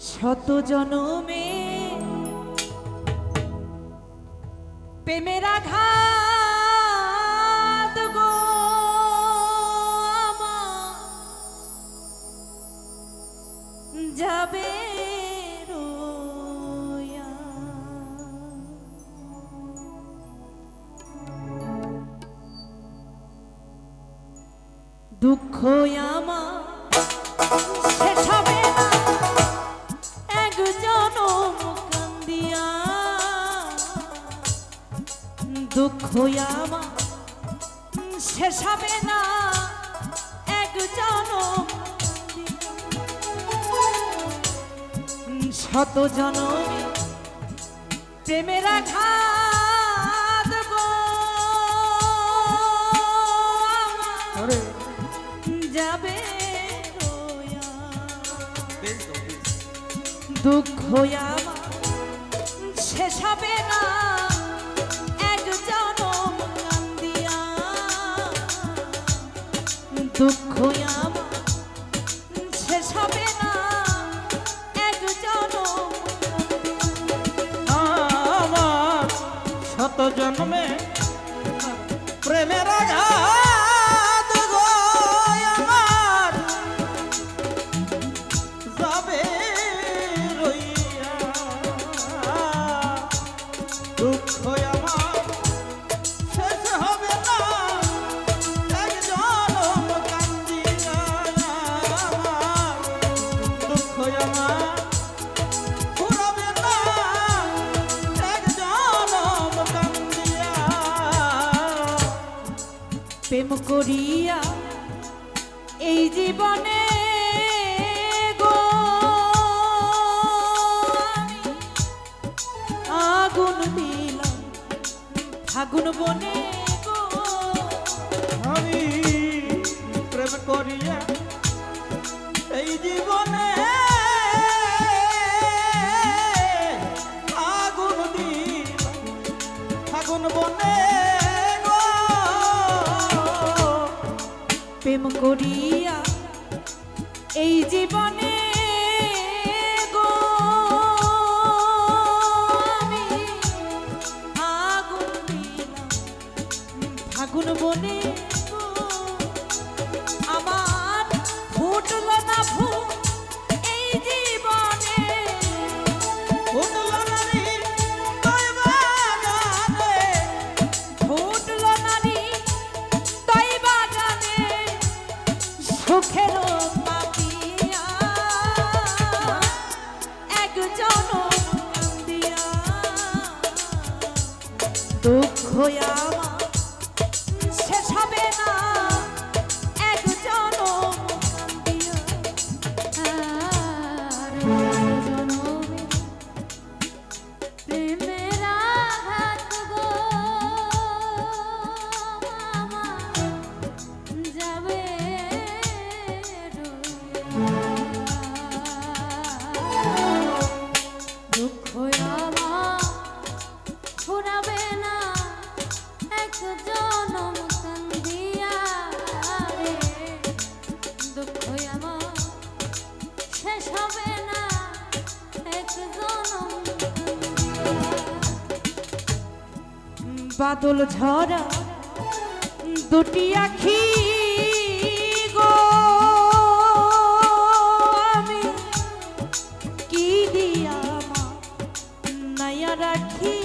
শত জনমে প্রেমের আঘাত গো যাবে দুঃখ আমার। দুঃখ আমার শেষ হবে না এক জনম কান্দিয়া। শত জনমে প্রেমের আঘাত যাবে। দুঃখ আমার দুঃখ আমার, শেষ হবে না এক জনম। আমার শত জন্মে প্রেমের আঘাত আমার। যাবে রইয়া দুঃখ প্রেম করিয়া এই জীবনে গো। আগুন দিলাম ফাগুন বনে গো। আমি প্রেম করিয়া এই জীবনে করিয়া এই জীবনে বাদল ঝরা দুটি আখি গো। আমি কি দিয়া মা নাইয়া রাখি?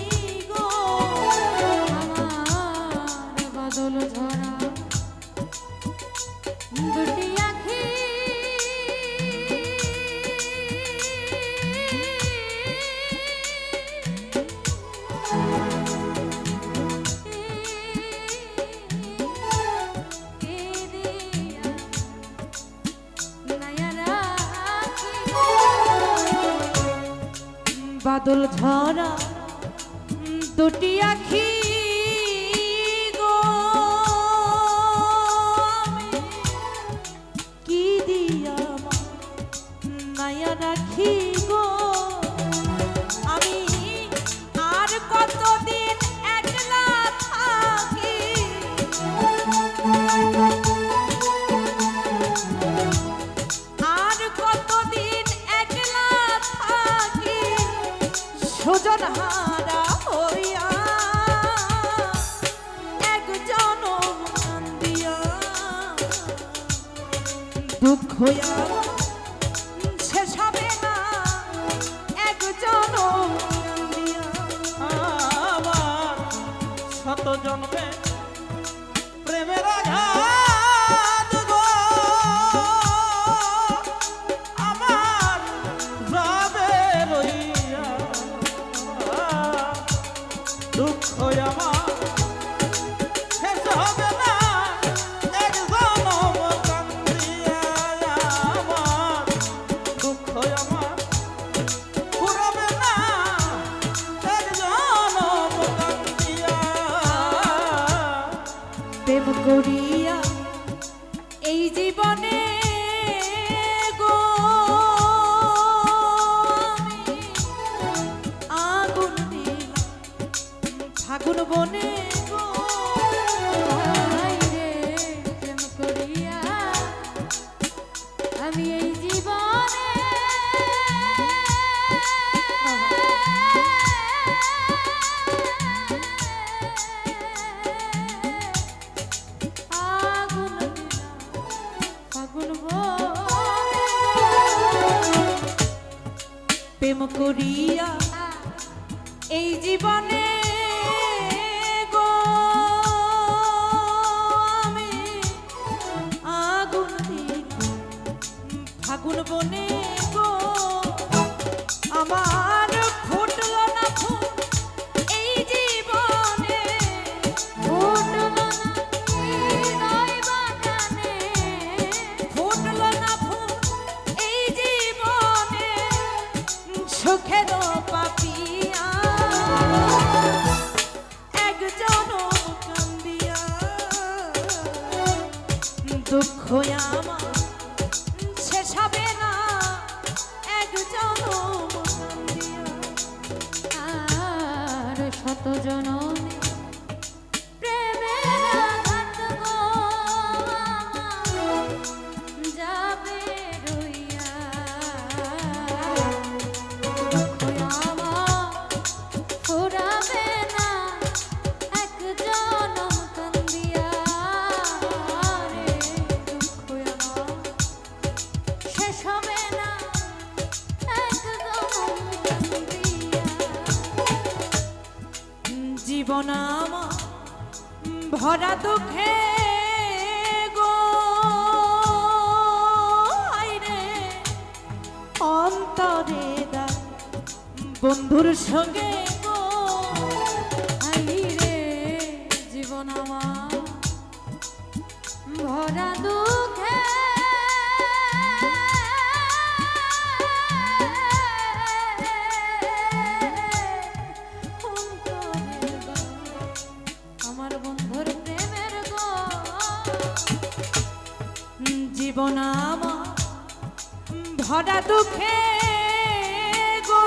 বাদল ঝরা দুটি আখি গো। কি দিয়া মা নায়া রাখি? দুজন হারা হইয়া একজন দিয়া দুঃখ হইয়া শেষ হবে না শত জন্মে করিয়া এই জীবনে আগুন ফাগুন বনে জীবন আমার, ভরা দুঃখে গো। রে অন্তরে দা, বন্ধুর সঙ্গে রে জীবন আমার, ভরা দুঃখ আমা ভরা দুঃখে গো।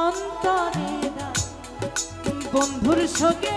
অন্তরে বন্ধুর সঙ্গে।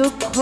দুঃখ